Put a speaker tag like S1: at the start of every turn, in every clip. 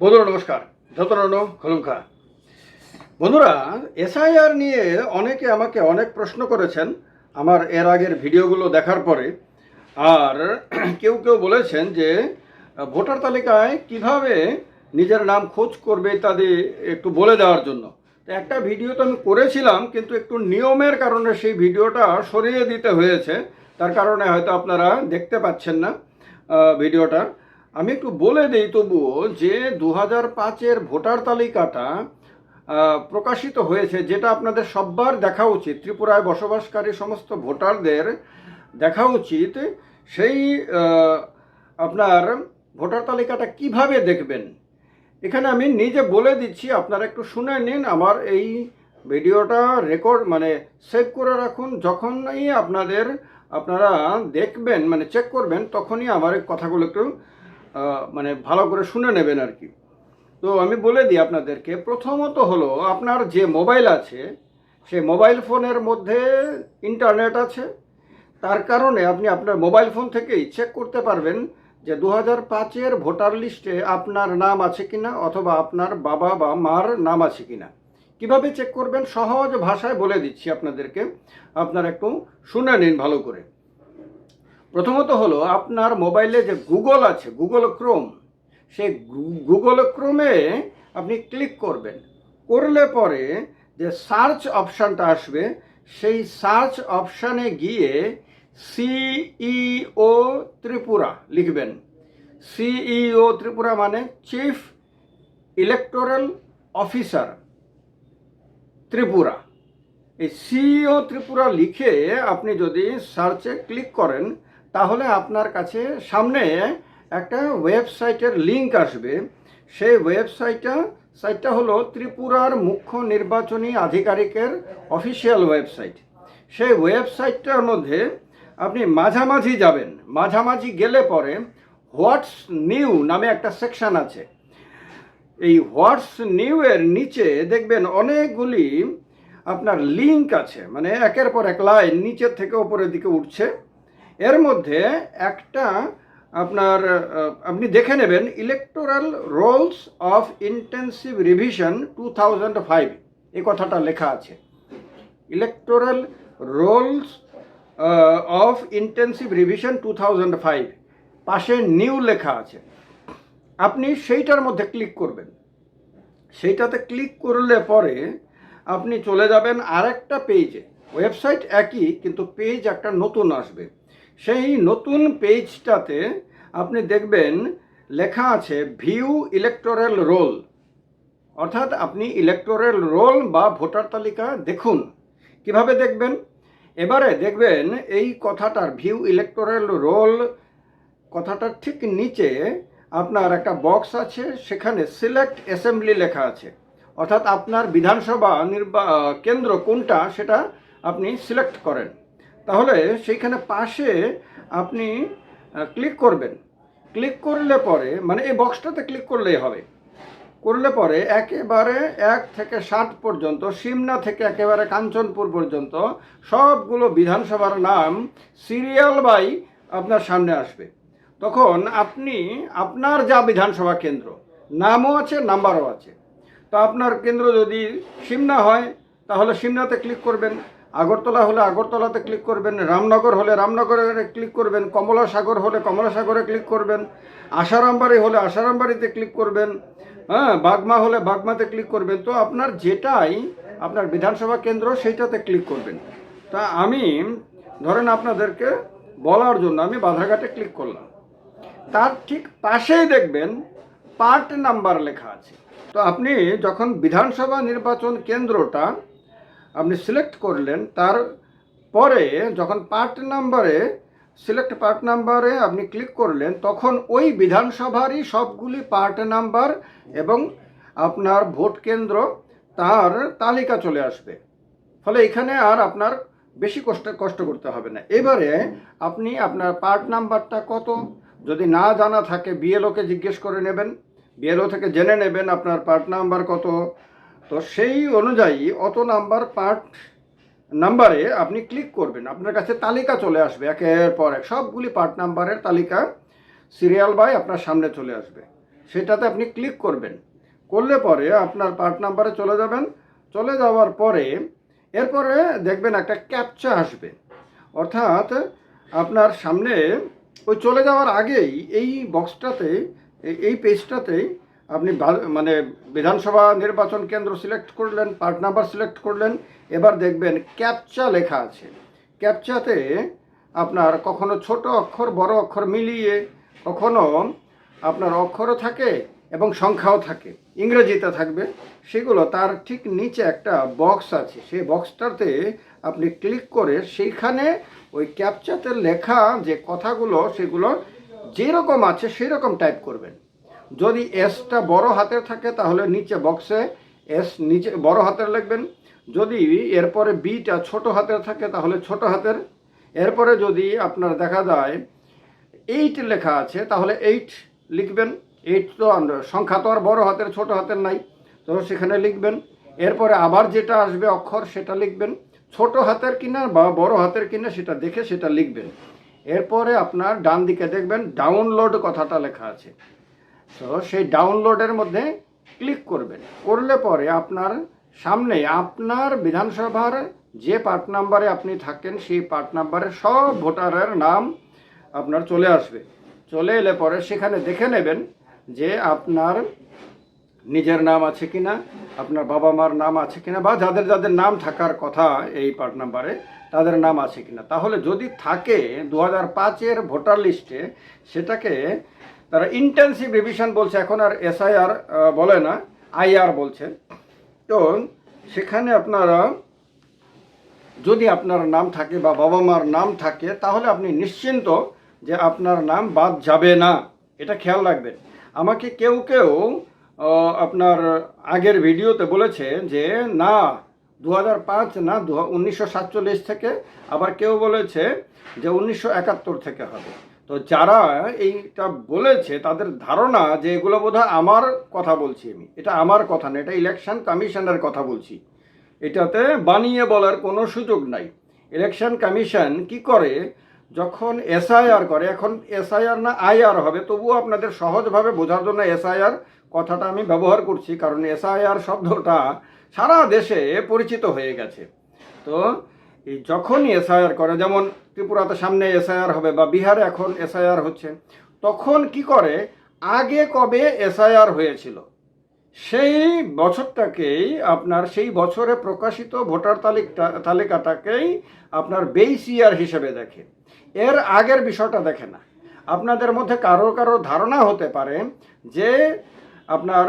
S1: বন্ধুরা, নমস্কার। যতন খলুমখা। বন্ধুরা এসআইআর নিয়ে অনেকে আমাকে অনেক প্রশ্ন করেছেন আমার এর আগের ভিডিওগুলো দেখার পরে। আর কেউ কেউ বলেছেন যে, ভোটার তালিকায় কীভাবে নিজের নাম খোঁজ করবে ইত্যাদি একটু বলে দেওয়ার জন্য। একটা ভিডিও তো আমি করেছিলাম, কিন্তু একটু নিয়মের কারণে সেই ভিডিওটা সরিয়ে দিতে হয়েছে। তার কারণে হয়তো আপনারা দেখতে পাচ্ছেন না ভিডিওটা। আমি একটু বলে দিই তবুও যে দু হাজার পাঁচের ভোটার তালিকাটা প্রকাশিত হয়েছে, যেটা আপনাদের সববার দেখা উচিত, ত্রিপুরায় বসবাসকারী সমস্ত ভোটারদের দেখা উচিত, সেই আপনার ভোটার তালিকাটা কীভাবে দেখবেন? এখানে আমি নিজে বলে দিচ্ছি, আপনারা একটু শুনে নিন, আমার এই ভিডিওটা রেকর্ড মানে সেভ করে রাখুন, যখনই আপনাদের, আপনারা দেখবেন মানে চেক করবেন, তখনই আমার কথাগুলো একটু মানে ভালো করে শুনে নেবেন আর কি। তো আমি বলে দিই আপনাদেরকে, প্রথমত হলো আপনার যে মোবাইল আছে, সেই মোবাইল ফোনের মধ্যে ইন্টারনেট আছে। তার কারণে আপনি আপনার মোবাইল ফোন থেকেই চেক করতে পারবেন যে দু হাজার পাঁচের ভোটার লিস্টে আপনার নাম আছে কিনা অথবা আপনার বাবা বা মার নাম আছে কিনা। কীভাবে চেক করবেন? সহজ ভাষায় বলে দিচ্ছি আপনাদেরকে। আপনারা একটু শুনে নিন ভালো করে। প্রথমত হলো আপনার মোবাইলে যে গুগল আছে, গুগল ক্রোম, সেই গুগল ক্রোমে আপনি ক্লিক করবেন। করলে পরে যে সার্চ অপশানটা আসবে, সেই সার্চ অপশানে গিয়ে সিইও ত্রিপুরা লিখবেন। সিইও ত্রিপুরা মানে চিফ ইলেকটোরাল অফিসার ত্রিপুরা। এই সিইও ত্রিপুরা লিখে আপনি যদি সার্চে ক্লিক করেন তাহলে আপনার কাছে সামনে একটা ওয়েবসাইটের লিংক আসবে। সেই ওয়েবসাইটটা, সাইটটা হলো ত্রিপুরার মুখ্য নির্বাচনী আধিকারিকের অফিসিয়াল ওয়েবসাইট। সেই ওয়েবসাইটটার মধ্যে আপনি মাঝামাঝি যাবেন। মাঝামাঝি গেলে পরে হোয়াটস নিউ নামে একটা সেকশন আছে। এই হোয়াটস নিউ এর নিচে দেখবেন অনেকগুলি আপনার লিংক আছে। মানে একের পর এক লাইন নিচের থেকে ওপরের দিকে উঠছে। এর মধ্যে একটা আপনার আপনি দেখে নেবেন electoral rolls of intensive revision two thousand five এই কথাটা লেখা আছে। Electoral rolls of intensive revision two thousand five পাশে নিউ লেখা আছে। আপনি সেইটার মধ্যে ক্লিক করবেন। সেইটাতে ক্লিক করলে পরে আপনি চলে যাবেন আরেকটা পেজে ওয়েবসাইট একই, কিন্তু পেজ একটা নতুন আসবে। সেই নতুন পেজটাতে আপনি দেখবেন লেখা আছে ভিউ ইলেকটোরাল রোল অর্থাৎ আপনি ইলেকটোরাল রোল বা ভোটার তালিকা দেখুন। কীভাবে দেখবেন? এবারে দেখবেন এই কথাটার ভিউ ইলেকটোরাল রোল কথাটার ঠিক নিচে আপনার একটা বক্স আছে, সেখানে সিলেক্ট অ্যাসেম্বলি লেখা আছে। অর্থাৎ আপনার বিধানসভা নির্বা কেন্দ্র কোনটা সেটা আপনি সিলেক্ট করেন। তাহলে সেইখানে পাশে আপনি ক্লিক করবেন। ক্লিক করলে পরে মানে এই বক্সটাতে ক্লিক করলেই হবে। করলে পরে একেবারে এক থেকে ষাট পর্যন্ত, সিমনা থেকে একেবারে কাঞ্চনপুর পর্যন্ত সবগুলো বিধানসভার নাম সিরিয়াল বাই আপনার সামনে আসবে। তখন আপনি, আপনার যা বিধানসভা কেন্দ্র, নামও আছে নাম্বারও আছে। তো আপনার কেন্দ্র যদি সিমনা হয়, তাহলে সিমনাতে ক্লিক করবেন। আগরতলা হলে আগরতলাতে ক্লিক করবেন, রামনগর হলে রামনগরে ক্লিক করবেন কমলা সাগর হলে কমলা সাগরে ক্লিক করবেন, আশারামবাড়ি হলে আশারামবাড়িতে ক্লিক করবেন হ্যাঁ বাগমা হলে বাগমাতে ক্লিক করবেন। তো আপনার যেটাই আপনার বিধানসভা কেন্দ্র, সেইটাতে ক্লিক করবেন। তা আমি, ধরেন আপনাদেরকে বলার জন্য আমি বাধাঘাটে ক্লিক করলাম। তার ঠিক পাশেই দেখবেন পার্ট নাম্বার লেখা আছে। তো আপনি যখন বিধানসভা নির্বাচন কেন্দ্রটা আপনি সিলেক্ট করলেন, তার পরে যখন পার্ট নাম্বারে সিলেক্ট পার্ট নাম্বারে আপনি ক্লিক করলেন, তখন ওই বিধানসভারই সবগুলি পার্ট নাম্বার এবং আপনার ভোট কেন্দ্র তার তালিকা চলে আসবে। ফলে এখানে আর আপনার বেশি কষ্ট কষ্ট করতে হবে না। এবারে আপনি আপনার পার্ট নাম্বারটা কত? যদি না জানা থাকে বিএলওকে জিজ্ঞেস করে নেবেন। বিএলও থেকে জেনে নেবেন আপনার পার্ট নাম্বার কত। তো সেই অনুযায়ী অত নাম্বার পার্ট নাম্বারে আপনি ক্লিক করবেন। আপনার কাছে তালিকা চলে আসবে, একের পর এক। সবগুলি পার্ট নাম্বারের তালিকা সিরিয়াল বাই আপনার সামনে চলে আসবে। সেটাতে আপনি ক্লিক করবেন। করলে পরে আপনার পার্ট নাম্বারে চলে যাবেন। চলে যাওয়ার পরে এরপরে দেখবেন একটা ক্যাপচা আসবে। অর্থাৎ আপনার সামনে ওই চলে যাওয়ার আগেই এই বক্সটাতে এই- পেজটাতেই আপনি মানে বিধানসভা নির্বাচন কেন্দ্র সিলেক্ট করলেন, পার্ট নাম্বার সিলেক্ট করলেন, এবার দেখবেন ক্যাপচা লেখা আছে। ক্যাপচাতে আপনার কখনো ছোট অক্ষর, বড় অক্ষর মিলিয়ে কখনো আপনার অক্ষরও থাকে এবং সংখ্যাও থাকে। ইংরেজিতে থাকবে। সেগুলো তার ঠিক নিচে একটা বক্স আছে। সেই বক্সটাতে আপনি ক্লিক করে সেইখানে ওই ক্যাপচাতে লেখা যে কথাগুলো, সেগুলো যেরকম আছে সেই রকম টাইপ করবেন। যদি এসটা বড় হাতের থাকে, তাহলে নিচে বক্সে এস নিচে বড় হাতের লিখবেন। যদি এরপরে বিটা ছোট হাতের থাকে, তাহলে ছোট হাতের। এরপরে যদি আপনার দেখা যায় এইট লেখা আছে, তাহলে এইট লিখবেন। এইট তো সংখ্যা তো আর বড় হাতের, ছোট হাতের নাই। তো সেখানে লিখবেন। এরপরে আবার যেটা আসবে অক্ষর, সেটা লিখবেন। ছোট হাতের কিনা বা বড় হাতের কিনা, সেটা দেখে সেটা লিখবেন। এরপরে আপনার ডান দিকে দেখবেন ডাউনলোড কথাটা লেখা আছে। তো সেই ডাউনলোডের মধ্যে ক্লিক করবেন। করলে পরে আপনার সামনে আপনার বিধানসভার যে পার্ট নাম্বারে আপনি থাকেন, সেই পার্ট নাম্বারে সব ভোটারের নাম আপনার চলে আসবে। চলে এলে পরে সেখানে দেখে নেবেন যে আপনার নিজের নাম আছে কি না আপনার বাবা মার নাম আছে কিনা, বা যাদের যাদের নাম থাকার কথা এই পার্ট নাম্বারে তাদের নাম আছে কিনা। তাহলে যদি থাকে দু হাজার পাঁচের ভোটার লিস্টে সেটাকে তারা ইন্টেন্সিভ রিভিশন বলছে, এখন আর এসআইআর বলে না আইআর বলছে। তো সেখানে আপনারা, যদি আপনার নাম থাকে বা বাবা মার নাম থাকে, তাহলে আপনি নিশ্চিন্ত যে আপনার নাম বাদ যাবে না। এটা খেয়াল রাখবেন। আমাকে কেউ কেউ আপনার আগের ভিডিওতে বলেছে যে, না দু না দু উনিশশো থেকে আবার কেউ বলেছে যে, উনিশশো একাত্তর থেকে হবে। তো যারা এইটা বলেছে, তাদের ধারণা যে এগুলো বোধহয় আমার কথা বলছি আমি। এটা আমার কথা না, এটা ইলেকশন কমিশনের কথা বলছি। এটাতে বানিয়ে বলার কোনো সুযোগ নাই। ইলেকশন কমিশন কি করে? যখন এসআইআর করে, এখন এসআইআর না আইআর হবে, তবুও আপনাদের সহজভাবে বোঝার জন্য এসআইআর কথাটা আমি ব্যবহার করছি, কারণ এসআইআর শব্দটা সারা দেশে পরিচিত হয়ে গেছে। তো যখনই এসআইআর করে, যেমন ত্রিপুরাতে সামনে এসআইআর হবে বা বিহারে এখন এসআইআর হচ্ছে, তখন কি করে? আগে কবে এসআইআর হয়েছিল? সেই বছরটাকেই আপনার, সেই বছরে প্রকাশিত ভোটার তালিকা তালিকাটাকেই আপনার বেইস ইয়ার হিসেবে দেখে। এর আগের বিষয়টা দেখে না। আপনাদের মধ্যে কারও কারও ধারণা হতে পারে যে আপনার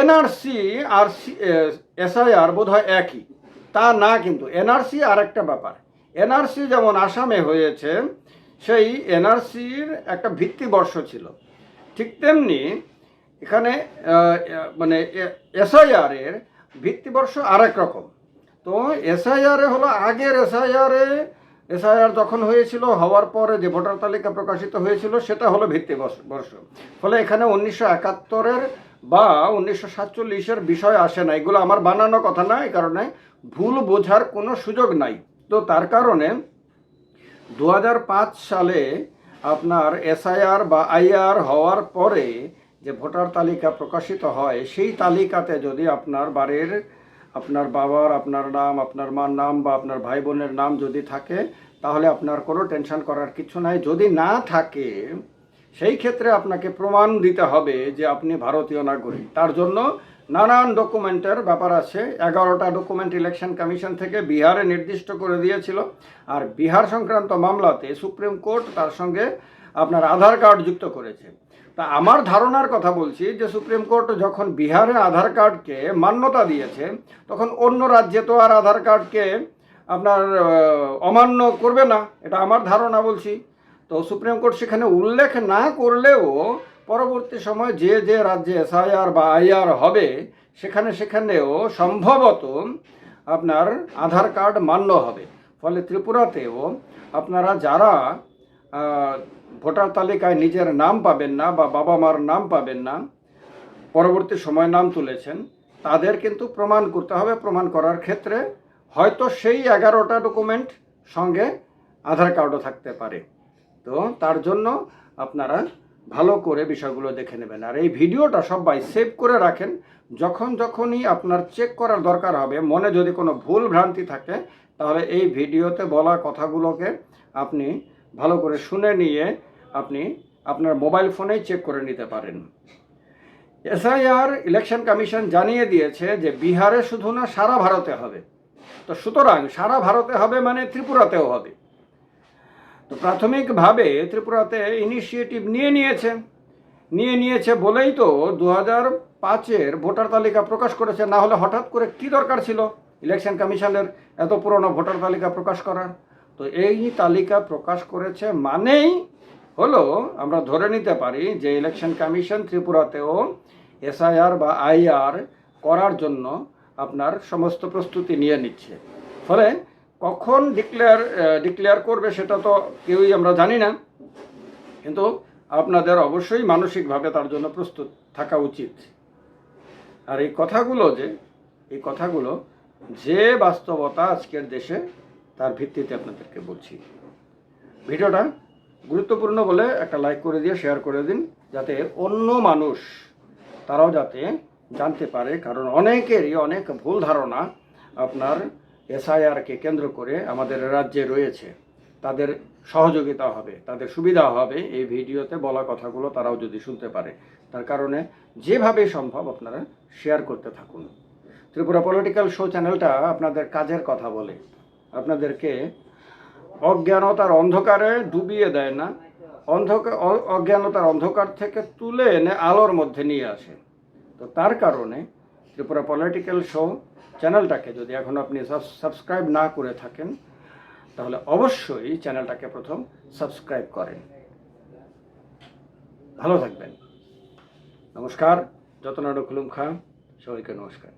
S1: এনআরসি আর সি এসআইআর বোধ হয় একই। তা না কিন্তু, এনআরসি আর একটা ব্যাপার। এনআরসি যেমন আসামে হয়েছে, সেই এনআরসির একটা ভিত্তিবর্ষ ছিল। ঠিক তেমনি এখানে মানে এসআইআর এর ভিত্তিবর্ষ আরেক রকম। তো এসআইআর হলো আগের এসআইআর এসআইআর যখন হয়েছিল, হওয়ার পরে যে ভোটার তালিকা প্রকাশিত হয়েছিল, সেটা হলো ভিত্তি বর্ষ- বর্ষ ফলে এখানে উনিশশো একাত্তরের বা উনিশশো সাতচল্লিশের বিষয় আসে না। এগুলো আমার বানানো কথা না, এই কারণে ভুল বোঝার কোনো সুযোগ নাই। তো তার কারণে দু হাজার পাঁচ সালে আপনার এসআইআর বা আইআর হওয়ার পরে যে ভোটার তালিকা প্রকাশিত হয়, সেই তালিকাতে যদি আপনার বাড়ির আপনার বাবার, আপনার নাম, আপনার মার নাম বা আপনার ভাই বোনের নাম যদি থাকে, তাহলে আপনার কোনো টেনশন করার কিছু নাই। যদি না থাকে, সেই ক্ষেত্রে আপনাকে প্রমাণ দিতে হবে যে আপনি ভারতীয় নাগরিক। তার জন্য নানান ডকুমেন্টের ব্যাপার আছে। এগারোটা ডকুমেন্ট ইলেকশন কমিশন থেকে বিহারে নির্দিষ্ট করে দিয়েছিল। আর বিহার সংক্রান্ত মামলাতে সুপ্রিম কোর্ট তার সঙ্গে আপনার আধার কার্ড যুক্ত করেছে। তা আমার ধারণার কথা বলছি যে সুপ্রিম কোর্ট যখন বিহারে আধার কার্ডকে মান্যতা দিয়েছে, তখন অন্য রাজ্যে তো আর আধার কার্ডকে আপনার অমান্য করবে না। এটা আমার ধারণা বলছি। তো সুপ্রিম কোর্ট সেখানে উল্লেখ না করলেও পরবর্তী সময় যে যে রাজ্যে এসআইআর বা আইআর হবে, সেখানে সেখানেও সম্ভবত আপনার আধার কার্ড মান্য হবে। ফলে ত্রিপুরাতেও আপনারা যারা ভোটার তালিকায় নিজের নাম পাবেন না বা বাবা মার নাম পাবেন না, পরবর্তী সময় নাম তুলেছেন, তাদের কিন্তু প্রমাণ করতে হবে। প্রমাণ করার ক্ষেত্রে হয়তো সেই এগারোটা ডকুমেন্ট সঙ্গে আধার কার্ডও থাকতে পারে। তো তার জন্য আপনারা ভালো করে বিষয়গুলো দেখে নেবেন। আর এই ভিডিওটা সবাই সেভ করে রাখেন। যখন যখনই আপনার চেক করার দরকার হবে, মনে যদি কোনো ভুল ভ্রান্তি থাকে, তাহলে এই ভিডিওতে বলা কথাগুলোকে আপনি ভালো করে শুনে নিয়ে আপনি আপনার মোবাইল ফোনেই চেক করে নিতে পারেন। এসআইআর ইলেকশন কমিশন জানিয়ে দিয়েছে যে বিহারে শুধু না, সারা ভারতে হবে। তো সুতরাং সারা ভারতে হবে মানে ত্রিপুরাতেও হবে। তো প্রাথমিকভাবে ত্রিপুরাতে ইনিশিয়েটিভ নিয়ে নিয়েছে। নিয়ে নিয়েছে বলেই তো দু হাজার পাঁচের ভোটার তালিকা প্রকাশ করেছে। না হলে হঠাৎ করে কি দরকার ছিল? ইলেকশন কমিশনের এত পুরনো ভোটার তালিকা প্রকাশ করার। তো এই তালিকা প্রকাশ করেছে মানেই হলো আমরা ধরে নিতে পারি যে ইলেকশন কমিশন ত্রিপুরাতেও এসআইআর বা আইআর করার জন্য আপনার সমস্ত প্রস্তুতি নিয়ে নিচ্ছে। ফলে কখন ডিক্লেয়ার ডিক্লেয়ার করবে সেটা তো কেউই আমরা জানি না। কিন্তু আপনাদের অবশ্যই মানসিকভাবে তার জন্য প্রস্তুত থাকা উচিত। আর এই কথাগুলো যে, এই কথাগুলো যে বাস্তবতা আজকের দেশে, তার ভিত্তিতে আপনাদেরকে বলছি। ভিডিওটা গুরুত্বপূর্ণ বলে একটা লাইক করে দিয়ে শেয়ার করে দিন, যাতে অন্য মানুষ, তারাও যাতে জানতে পারে। কারণ অনেকেরই অনেক ভুল ধারণা আপনার এসআইআরকে কেন্দ্র করে আমাদের রাজ্যে রয়েছে। তাদের সহযোগিতা হবে, তাদের সুবিধা হবে এই ভিডিওতে বলা কথাগুলো তারাও যদি শুনতে পারে। তার কারণে যেভাবে সম্ভব আপনারা শেয়ার করতে থাকুন। ত্রিপুরা পলিটিক্যাল শো চ্যানেলটা আপনাদের কাজের কথা বলে। আপনাদেরকে অজ্ঞানতার অন্ধকারে ডুবিয়ে দেয় না অন্ধকার অজ্ঞানতার অন্ধকার থেকে তুলে এনে আলোর মধ্যে নিয়ে আসে। তো তার কারণে ত্রিপুরা পলিটিক্যাল শো চ্যানেলটাকে যদি এখন আপনি সাবস্ক্রাইব না করে থাকেন, তাহলে অবশ্যই চ্যানেলটাকে প্রথম সাবস্ক্রাইব করেন। ভালো থাকবেন। নমস্কার যতনাডো খুলুম খান, সবাইকে নমস্কার।